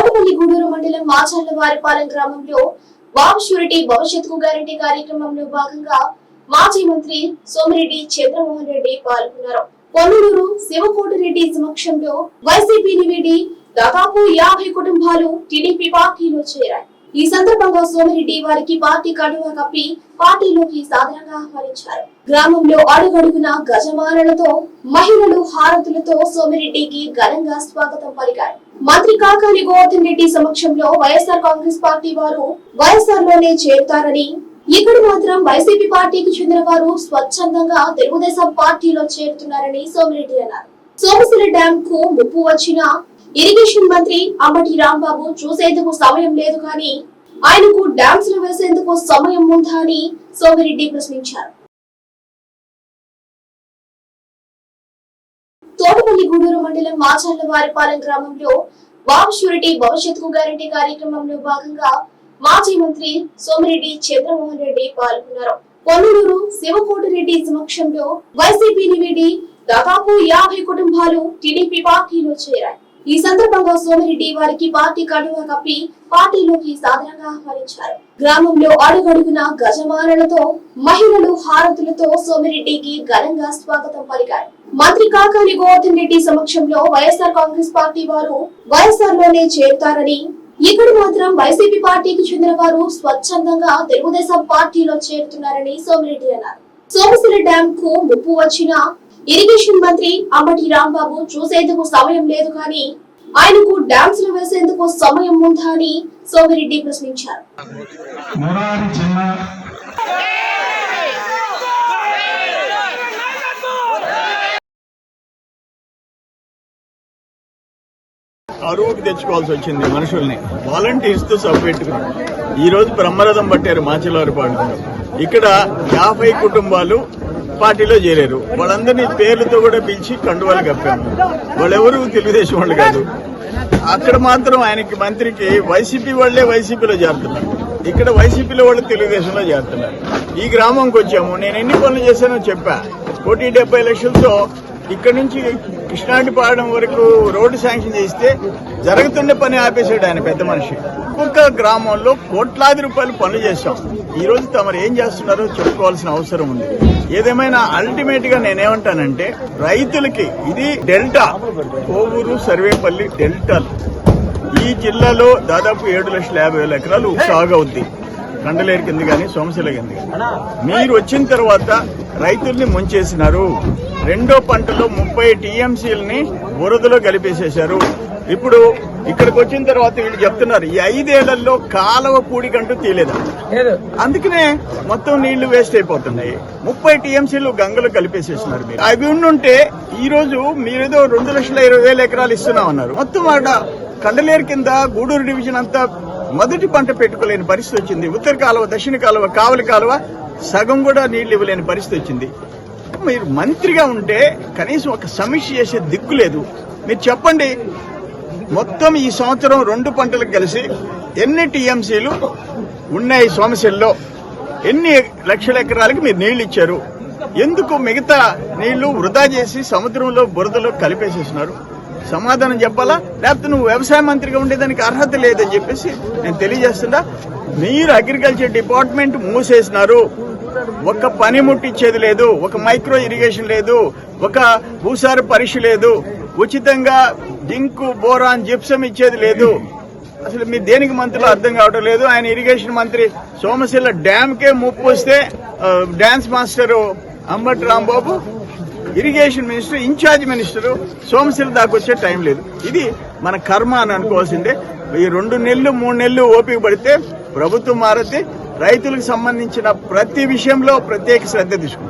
కోడపల్లి గూడూరు మండలం మాచర్ల వారిపాలెం గ్రామంలో బాబు షూరిటీ భవిష్యత్తుకు గ్యారంటీ కార్యక్రమంలో భాగంగా మాజీ మంత్రి సోమిరెడ్డి చంద్రమోహన్ రెడ్డి పాల్గొన్నారు. పొన్నూరు శివకోటిరెడ్డి సమక్షంలో వైసీపీని వీడి దాదాపు యాభై కుటుంబాలు టీడీపీ పార్టీలో చేరాయి. ఈ సందర్భంగా సోమిరెడ్డి వారికి పార్టీ కండువా కప్పి పార్టీలోకి సాధారణంగా ఆహ్వానించారు. గ్రామంలో అడుగడుగున గజమాలలతో మహిళలు హారతులతో సోమిరెడ్డికి ఘనంగా స్వాగతం పలికారు. మంత్రి కాకాని గోవర్ధన్ రెడ్డి సమక్షంలో వైఎస్ఆర్ కాంగ్రెస్ పార్టీ వారు వైఎస్ఆర్లోనే చేరుతారని ఇక్కడ మాత్రం వైసీపీ పార్టీకి చెందిన వారు స్వచ్ఛందంగా తెలుగుదేశం పార్టీలో చేరుతున్నారని సోమిరెడ్డి అన్నారు. సోమశిల డ్యాం కు ముప్పు వచ్చిన ఇరిగేషన్ మంత్రి అంబటి రాంబాబు చూసేందుకు సమయం లేదు కానీ ఆయనకు డ్యామ్స్లు వేసేందుకు సమయం ఉందా అని సోమిరెడ్డి ప్రశ్నించారు. తోటపల్లి గూడూరు మండలం మాచర్ల వారిపాలెం గ్రామంలో బాబు షూరిటీ భవిష్యత్తుకు గ్యారంటీ కార్యక్రమంలో భాగంగా మాజీ మంత్రి సోమిరెడ్డి చంద్రమోహన్ రెడ్డి పాల్గొన్నారు. పొన్నూరు శివకోటిరెడ్డి సమక్షంలో వైసీపీని వీడి దాదాపు యాభై కుటుంబాలు టీడీపీ పార్టీలో చేరాయి. ఈ సందర్భంగా సోమిరెడ్డి వారికి పార్టీ కండువా కప్పి పార్టీలోకి సాధారణంగా ఆహ్వానించారు. గ్రామంలో అడుగడుగున గజమాలలతో మహిళలు హారతులతో సోమిరెడ్డికి ఘనంగా స్వాగతం పలికారు. మంత్రి కాకాని గోవర్ధన్ రెడ్డి సమక్షంలో వైఎస్ఆర్ కాంగ్రెస్ పార్టీ వారు వైఎస్ఆర్లోనే చేరుతారని ఇక్కడ మాత్రం వైసీపీ పార్టీకి చెందిన వారు స్వచ్ఛందంగా తెలుగుదేశం పార్టీలో చేరుతున్నారని సోమిరెడ్డి అన్నారు. సోమశిల డ్యాం కు ముప్పు వచ్చిన ఇరిగేషన్ మంత్రి అంబటి రాంబాబు చూసేందుకు సమయం లేదు కానీ ఆయనకు డ్యామ్స్లు వేసేందుకు సమయం ఉందా అని సోమిరెడ్డి ప్రశ్నించారు. అరువుకి తెచ్చుకోవాల్సి వచ్చింది మనుషుల్ని. వాలంటీర్స్తో సభ పెట్టుకున్నాం. ఈ రోజు బ్రహ్మరథం పట్టారు మాచిలవారి పాడుకున్నారు ఇక్కడ యాభై కుటుంబాలు పార్టీలో చేరారు వాళ్ళందరినీ పేర్లతో కూడా పిలిచి కండువాలు కప్పాము వాళ్ళెవరు తెలుగుదేశం వాళ్ళు కాదు. అక్కడ మాత్రం ఆయనకి మంత్రికి వైసీపీ వాళ్ళే వైసీపీలో చేరుతున్నారు. ఇక్కడ వైసీపీలో వాళ్ళు తెలుగుదేశంలో చేరుతున్నారు. ఈ గ్రామంకి వచ్చాము. నేను ఎన్ని పనులు చేశానో చెప్పా. కోటి డెబ్బై లక్షలతో ఇక్కడ నుంచి కృష్ణాటిపాలెం వరకు రోడ్డు శాంక్షన్ చేస్తే జరుగుతున్న పని ఆపేసాడు ఆయన పెద్ద మనిషి. ఒక్కొక్క గ్రామంలో కోట్లాది రూపాయలు పనులు చేశాం. ఈ రోజు తమరు ఏం చేస్తున్నారో చెప్పుకోవాల్సిన అవసరం ఉంది. ఏదేమైనా అల్టిమేట్గా నేనేమంటానంటే రైతులకి ఇది డెల్టా. కోవూరు సర్వేపల్లి డెల్టా ఈ జిల్లాలో దాదాపు ఏడు లక్షల యాభై వేల ఎకరాలు సాగు అవుద్ది. కండలేరు కింద కానీ సోమశిల కింద గాని. మీరు వచ్చిన తర్వాత రైతుల్ని ముంచేసినారు. రెండో పంటలో ముప్పై టీఎంసీలని బురదలో కలిపేసేశారు. ఇప్పుడు ఇక్కడికి వచ్చిన తర్వాత వీళ్ళు చెప్తున్నారు ఈ ఐదేళ్ళలో కాలవ పూడికంటూ తీయలేదు? అందుకనే మొత్తం నీళ్ళు వేస్ట్ అయిపోతున్నాయి. ముప్పై టీఎంసీలు గంగలు కలిపేసేసినారు మీరు. అవి ఉండుంటే ఈ రోజు మీరేదో రెండు లక్షల ఇరవై వేల ఎకరాలు ఇస్తున్నాం అన్నారు మొత్తం ఆడ కండలేరు కింద గూడూరు డివిజన్ అంతా మొదటి పంట పెట్టుకోలేని పరిస్థితి వచ్చింది. ఉత్తర కాలువ దక్షిణ కాలువ కావలి కాలువ సగం కూడా నీళ్ళు ఇవ్వలేని పరిస్థితి వచ్చింది. మీరు మంత్రిగా ఉంటే కనీసం ఒక సమీక్ష చేసే దిక్కు లేదు. మీరు చెప్పండి మొత్తం ఈ సంవత్సరం రెండు పంటలకు కలిసి ఎన్ని టీఎంసీలు ఉన్నాయి సోమశిల్లో? ఎన్ని లక్షల ఎకరాలకి మీరు నీళ్ళు ఇచ్చారు? ఎందుకు మిగతా నీళ్ళు వృధా చేసి సముద్రంలో బురదలో కలిపేసేసినారు సమాధానం చెప్పాలా? లేకపోతే నువ్వు వ్యవసాయ మంత్రిగా ఉండేదానికి అర్హత లేదని చెప్పేసి నేను తెలియజేస్తున్నా. మీరు అగ్రికల్చర్ డిపార్ట్మెంట్ మూసేసినారు. ఒక పనిముట్టు ఇచ్చేది లేదు ఒక మైక్రో ఇరిగేషన్ లేదు ఒక భూసార పరీక్ష లేదు ఉచితంగా జింకు బోరాన్ జిప్సం ఇచ్చేది లేదు. అసలు మీరు దేనికి మంత్రులు అర్థం కావడం లేదు? ఆయన ఇరిగేషన్ మంత్రి సోమశిల డ్యామ్ కే ముప్పు వస్తే dance master Ambati Rambabu irrigation minister incharge minister Somasila దాకా వచ్చే టైం లేదు. ఇది మన కర్మ అని అనుకోవాల్సిందే. ఈ రెండు నెలలు మూడు నెలలు ఓపిక పడితే ప్రభుత్వం మారితే రైతులకు సంబంధించిన ప్రతి విషయంలో ప్రత్యేక శ్రద్ధ తీసుకుంటాం.